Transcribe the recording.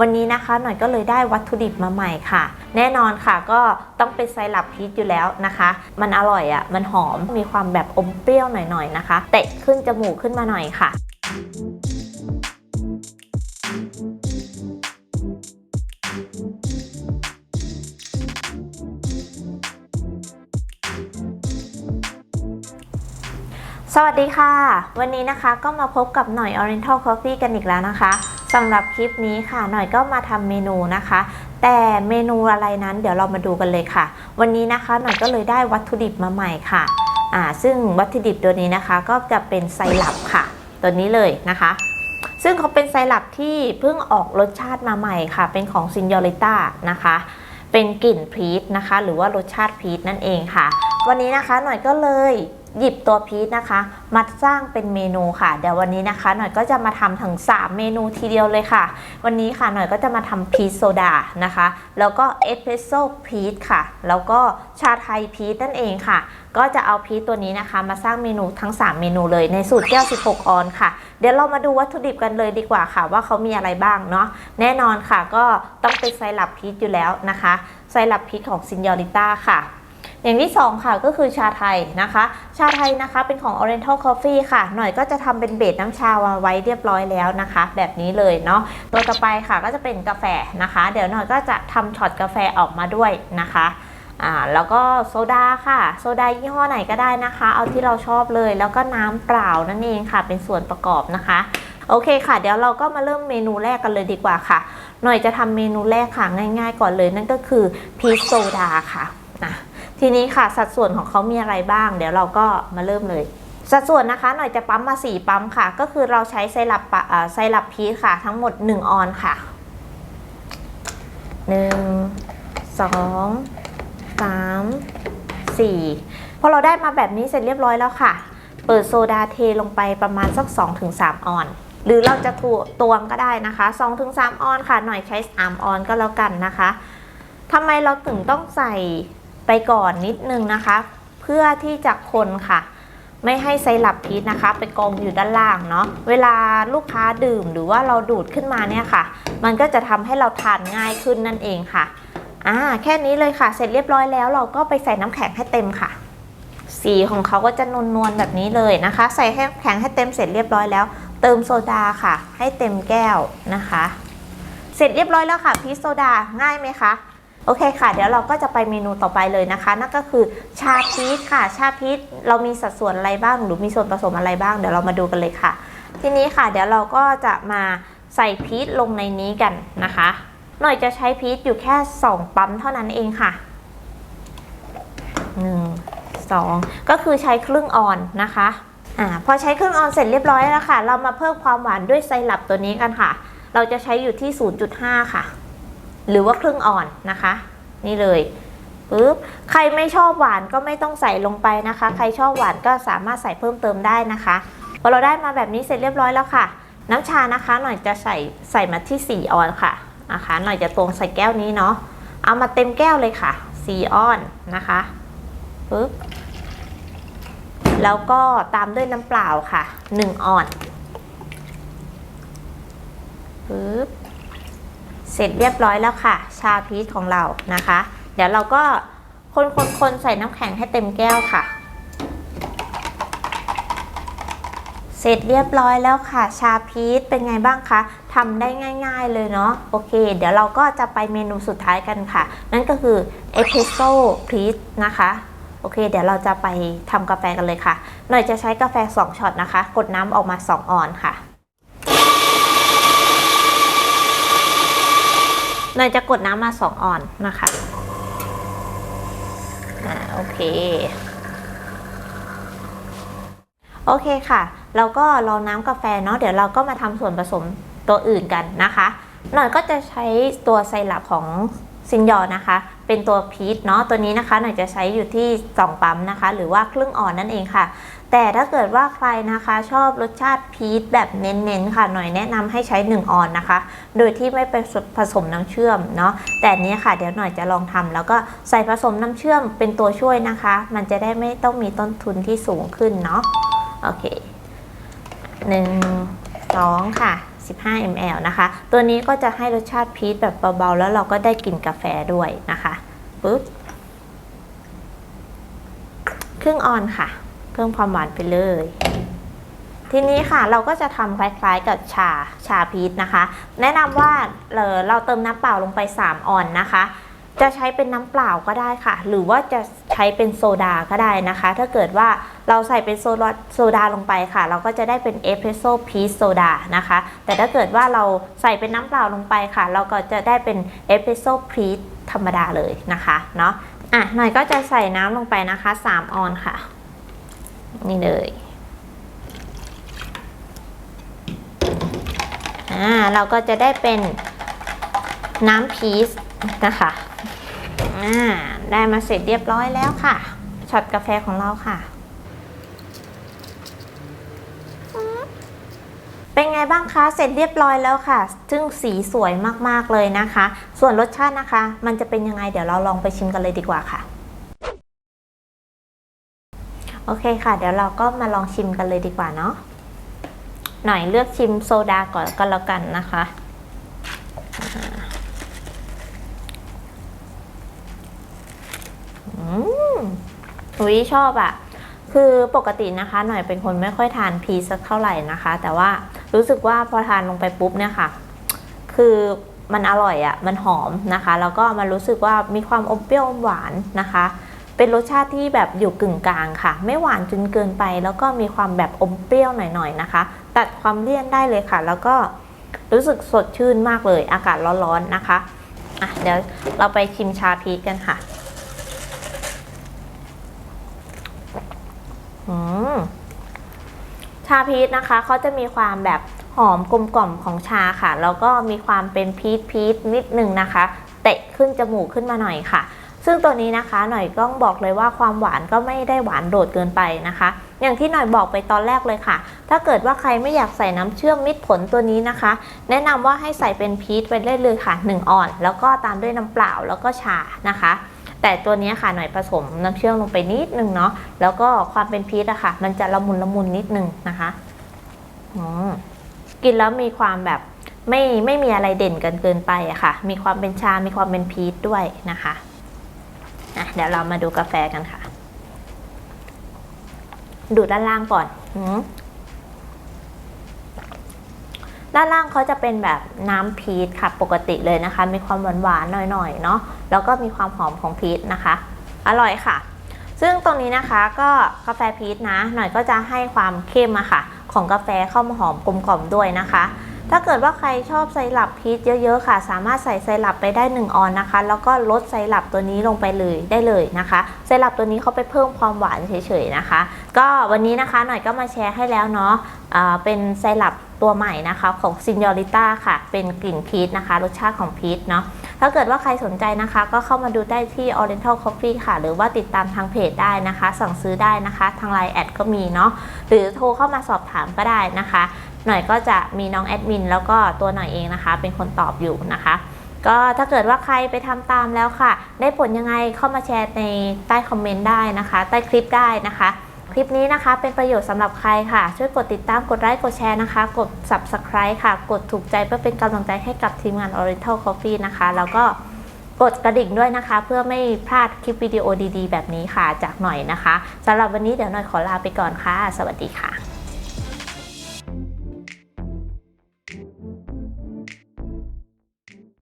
วันนี้นะคะหน่อยก็เลยได้วัตถุดิบมาใหม่ค่ะ แน่นอนค่ะก็ต้องเป็นไซรัปพีชอยู่แล้วนะคะ มันอร่อยอะ่ะมันหอมมีความแบบอมเปรี้ยวหน่อยๆนะคะ เตะขึ้นจมูกขึ้นมาหน่อยค่ะสวัสดีค่ะ วันนี้นะคะก็มาพบกับหน่อย Oriental Coffee กันอีกแล้วนะคะ สำหรับคลิปนี้ค่ะ หน่อยก็มาทำเมนูนะคะ แต่เมนูอะไรนั้นเดี๋ยวเรามาดูกันเลยค่ะ วันนี้นะคะหน่อยก็เลยได้วัตถุดิบมาใหม่ค่ะอ่าซึ่งวัตถุดิบตัวนี้นะคะก็จะเป็นไซรัปค่ะ ตัวนี้เลยนะคะ ซึ่งเขาเป็นไซรัปที่เพิ่งออกรสชาติมาใหม่ค่ะ เป็นของซินยอริต้านะคะ เป็นกลิ่นพีชนะคะ หรือว่ารสชาติพีชนั่นเองค่ะ วันนี้นะคะหน่อยก็เลย หยิบตัวพีชนะคะ มาสร้างเป็นเมนูค่ะ เดี๋ยววันนี้นะคะ หน่อยก็จะมาทำถึง 3 เมนูทีเดียวเลยค่ะ วันนี้ค่ะหน่อยก็จะมาทำพีชโซดานะคะ แล้วก็เอสเพรสโซ่พีชค่ะ แล้วก็ชาไทยพีชนั่นเองค่ะ ก็จะเอาพีชตัวนี้นะคะ มาสร้างเมนูทั้ง 3 เมนูเลยในสูตรแก้ว 16 ออนค่ะ เดี๋ยวเรามาดูวัตถุดิบกันเลยดีกว่าค่ะ ว่าเขามีอะไรบ้างเนาะแน่นอนค่ะ ก็ต้องเป็นไซรัปพีชอยู่แล้วนะคะไซรัปพีชของซินยอริต้าค่ะ อย่างที่ 2 ค่ะก็คือชาไทยนะคะ ชาไทยนะคะเป็นของ Oriental Coffee ค่ะ หน่อยก็จะทำเป็นเบสน้ำชาไว้เรียบร้อยแล้วนะคะ แบบนี้เลยเนาะตัวต่อไปค่ะก็จะเป็นกาแฟนะคะ เดี๋ยวหน่อยก็จะทำช็อตกาแฟออกมาด้วยนะคะอ่าแล้วก็โซดาค่ะ โซดายี่ห้อไหนก็ได้นะคะ เอาที่เราชอบเลยแล้วก็น้ำเปล่านั่นเองค่ะ เป็นส่วนประกอบนะคะโอเคค่ะ เดี๋ยวเราก็มาเริ่มเมนูแรกกันเลยดีกว่าค่ะ หน่อยจะทำเมนูแรกค่ะง่าย ๆ ก่อนเลยนั่นก็คือพีชโซดาค่ะนะ ทีนี้ค่ะสัดส่วนของเขามีอะไรบ้าง เดี๋ยวเราก็มาเริ่มเลย สัดส่วนนะคะหน่อยจะปั๊มมา 4 ปั๊มค่ะ ก็คือเราใช้ไซรัปปะไซรัปพีชค่ะ ทั้งหมด 1 ออนค่ะ 1 2 3 4 พอเราได้มาแบบนี้เสร็จเรียบร้อยแล้วค่ะ เปิดโซดาเทลงไปประมาณสัก 2-3 ออนหรือเราจะถั่วตวงก็ได้นะคะ 2-3 ออนค่ะ หน่อยใช้3ออนก็แล้วกันนะคะทำไมเราถึงต้องใส่ ไปก่อนนิดนึงนะคะ เพื่อที่จะคนค่ะ ไม่ให้ไซรัปพีชนะคะ ไปกองอยู่ด้านล่างเนาะเวลาลูกค้าดื่มหรือว่าเราดูดขึ้นมาเนี่ยค่ะ มันก็จะทำให้เราทานง่ายขึ้นนั่นเองค่ะอ่าแค่นี้เลยค่ะ เสร็จเรียบร้อยแล้วเราก็ไปใส่น้ำแข็งให้เต็มค่ะ สีของเขาก็จะนวลๆแบบนี้เลยนะคะ ใส่ให้แข็งให้เต็มเสร็จเรียบร้อยแล้ว เติมโซดาค่ะ ให้เต็มแก้วนะคะ เสร็จเรียบร้อยแล้วค่ะพีชโซดาง่ายไหมคะ โอเคค่ะ เดี๋ยวเราก็จะไปเมนูต่อไปเลยนะคะ นั่นก็คือชาพีชค่ะ ชาพีชเรามีสัดส่วนอะไรบ้าง หรือมีส่วนผสมอะไรบ้าง เดี๋ยวเรามาดูกันเลยค่ะ ทีนี้ค่ะ เดี๋ยวเราก็จะมาใส่พีชลงในนี้กันนะคะ หน่อยจะใช้พีชอยู่แค่ 2 ปั๊มเท่านั้นเองค่ะ 1 2 ก็คือใช้ครึ่งออนนะคะอ่าพอใช้ครึ่งออนเสร็จเรียบร้อยแล้วค่ะ เรามาเพิ่มความหวานด้วยไซรัปตัวนี้กันค่ะ เราจะใช้อยู่ที่ 0.5 ค่ะ หรือว่าครึ่งอ่อนนะคะ นี่เลยปึ๊บใครไม่ชอบหวานก็ไม่ต้องใส่ลงไปนะคะ ใครชอบหวานก็สามารถใส่เพิ่มเติมได้นะคะพอเราได้มาแบบนี้เสร็จเรียบร้อยแล้วค่ะ น้ำชานะคะ หน่อยจะใส่ใส่มาที่ 4 ออนค่ะนะคะ หน่อยจะตวงใส่แก้วนี้เนาะเอามาเต็มแก้วเลยค่ะ 4 ออนนะคะปึ๊บแล้วก็ตามด้วยน้ำเปล่าค่ะ 1 ออนปึ๊บ เสร็จเรียบร้อยแล้วค่ะ ชาพีชของเรานะคะ เดี๋ยวเราก็คนคนคนใส่น้ำแข็งให้เต็มแก้วค่ะ เสร็จเรียบร้อยแล้วค่ะ ชาพีชเป็นไงบ้างคะทำได้ง่าย ๆเลยเนาะโอเค เดี๋ยวเราก็จะไปเมนูสุดท้ายกันค่ะ นั่นก็คือเอสเพรสโซ่พีชนะคะโอเค เดี๋ยวเราจะไปทำกาแฟกันเลยค่ะ หน่อยจะใช้กาแฟ 2ช็อตนะคะ กดน้ำออกมา 2 ออนค่ะ เนยจะกดน้ำมาสองออนนะคะอ่าโอเค โอเคค่ะ เราก็รองน้ำกาแฟเนาะเดี๋ยวเราก็มาทำส่วนผสมตัวอื่นกันนะคะ หน่อยก็จะใช้ตัวไซรัปของซินยอนะคะ เป็นตัวพีชเนาะตัวนี้นะคะหน่อยจะใช้อยู่ที่ 2 ปั๊มนะคะ หรือว่าครึ่งอ่อนนั่นเองค่ะ แต่ถ้าเกิดว่าใครนะคะชอบรสชาติพีชแบบเน้นๆค่ะหน่อยแนะนำให้ใช้ 1 ออนนะคะ โดยที่ไม่ไปผสมน้ำเชื่อมเนาะแต่นนี้ค่ะเดี๋ยวหน่อยจะลองทำแล้วก็ใส่ผสมน้ำเชื่อมเป็นตัวช่วยนะคะ มันจะได้ไม่ต้องมีต้นทุนที่สูงขึ้นเนาะโอเคหนึ่งสองค่ะ 15 ml นะคะ ตัวนี้ก็จะให้รสชาติพีชแบบเบาๆ แล้วเราก็ได้กลิ่นกาแฟด้วยนะคะปุ๊บครึ่งออนค่ะ เพิ่มความหวานไปเลย ทีนี้ค่ะเราก็จะทำคล้ายๆกับชาชาพีชนะคะ แนะนำว่าเเราเติมน้ำเปล่าลงไป 3 ออนนะคะ จะใช้เป็นน้ำเปล่าก็ได้ค่ะ หรือว่าจะ ใช้เป็นโซดาก็ได้นะคะ ถ้าเกิดว่าเราใส่เป็นโซดาโซดาลงไปค่ะ เราก็จะได้เป็นเอสเ e รสโซ่พีชโซดานะคะ แต่ถ้าเกิดว่าเราใส่เป็นน้ำเปล่าลงไปค่ะ เราก็จะได้เป็นเอสเ e รสโซ่พีชธรรมดาเลยนะคะเนาะอะหน่อยก็จะใส่น้ำลงไปนะคะ 3 ออนค่ะ นี่เลยอ่าเราก็จะได้เป็นน้ำพีชนะคะอ่า ได้มาเสร็จเรียบร้อยแล้วค่ะช็อตกาแฟของเราค่ะ เป็นไงบ้างคะ เสร็จเรียบร้อยแล้วค่ะ ซึ่งสีสวยมากๆเลยนะคะ ส่วนรสชาตินะคะ มันจะเป็นยังไงเดี๋ยวเราลองไปชิมกันเลยดีกว่าค่ะ โอเคค่ะ เดี๋ยวเราก็มาลองชิมกันเลยดีกว่าเนาะหน่อยเลือกชิมโซดาก่อนก็แล้วกันนะคะอ่าอืม อุยชอบอะ่ะคือปกตินะคะ หน่อยเป็นคนไม่ค่อยทานพีสักเท่าไหร่นะคะ แต่ว่ารู้สึกว่าพอทานลงไปปุ๊บเนี่ยค่ะ คือมันอร่อยอะ่ะมันหอมนะคะ แล้วก็มันรู้สึกว่ามีความอมเปรี้ยวอมหวานนะคะ เป็นรสชาติที่แบบอยู่กึ่งกลางค่ะ ไม่หวานจนเกินไป แล้วก็มีความแบบอมเปรี้ยวหน่อยๆนะคะ ตัดความเลี่ยนได้เลยค่ะ แล้วก็รู้สึกสดชื่นมากเลย อากาศร้อนๆนะคะอะเดี๋ยวเราไปชิมชาพีชกันค่ะอืม ชาพีชนะคะเขาจะมีความแบบหอมกลมกล่อมของชาค่ะ แล้วก็มีความเป็นพีชพีชนิดนึงนะคะ เตะขึ้นจมูกขึ้นมาหน่อยค่ะ ซึ่งตัวนี้นะคะ หน่อยต้องบอกเลยว่าความหวานก็ไม่ได้หวานโดดเกินไปนะคะ อย่างที่หน่อยบอกไปตอนแรกเลยค่ะ ถ้าเกิดว่าใครไม่อยากใส่น้ำเชื่อมมิตรผลตัวนี้นะคะ แนะนำว่าให้ใส่เป็นพีชไปได้เลยๆค่ะ 1ออน แล้วก็ตามด้วยน้ำเปล่าแล้วก็ชานะคะ แต่ตัวนี้ค่ะหน่อยผสมน้ำเชื่อมลงไปนิดนึงเนาะแล้วก็ความเป็นพีชอะค่ะ มันจะละมุนละมุนนิดนึงนะคะอืมกินแล้วมีความแบบไม่ไม่มีอะไรเด่นกันเกินไปอะค่ะ มีความเป็นชา มีความเป็นพีชด้วยนะคะอะเดี๋ยวเรามาดูกาแฟกันค่ะ ดูด้านล่างก่อนหืม ด้านล่างเขาจะเป็นแบบน้ำพีชค่ะปกติเลยนะคะ มีความหวานหวานๆหน่อยๆเนาะแล้วก็มีความหอมของพีชนะคะ อร่อยค่ะ ซึ่งตรงนี้นะคะก็กาแฟพีชนะ หน่อยก็จะให้ความเข้มอะค่ะ ของกาแฟเข้ามาหอมกลมกล่อมด้วยนะคะ ถ้าเกิดว่าใครชอบไซรัปพีชเยอะๆค่ะ สามารถใส่ไซรัปไปได้ 1 ออนนะคะ แล้วก็ลดไซรัปตัวนี้ลงไปเลยได้เลยนะคะไซรัปตัวนี้เขาไปเพิ่มความหวานเฉยๆนะคะ ก็วันนี้นะคะหน่อยก็มาแชร์ให้แล้วเนาะเป็นไซรัปตัวใหม่นะคะของ s e n o r i t a ค่ะ เป็นกลิ่นพีชนะคะ รสชาติของพีชเนาะถ้าเกิดว่าใครสนใจนะคะ ก็เข้ามาดูได้ที่ Oriental Coffee ค่ะ หรือว่าติดตามทางเพจได้นะคะ สั่งซื้อได้นะคะ ทางไลน์แอดก็มีเนาะหรือโทรเข้ามาสอบถามก็ได้นะคะ หน่อยก็จะมีน้องแอดมินแล้วก็ตัวหน่อยเองนะคะ เป็นคนตอบอยู่นะคะ ก็ถ้าเกิดว่าใครไปทำตามแล้วค่ะ ได้ผลยังไงเข้ามาแชร์ในใต้คอมเมนต์ได้นะคะ ใต้คลิปได้นะคะคลิปนี้นะคะเป็นประโยชน์สำหรับใครค่ะ ช่วยกดติดตามกดไลค์กดแชร์นะคะ กด subscribe ค่ะ กดถูกใจเพื่อเป็นกำลังใจให้กับทีมงาน Oriental Coffee นะคะ แล้วก็กดกระดิ่งด้วยนะคะ เพื่อไม่พลาดคลิปวิดีโอดีๆ แบบนี้ค่ะ จากหน่อยนะคะสำหรับวันนี้เดี๋ยวหน่อยขอลาไปก่อนค่ะ สวัสดีค่ะ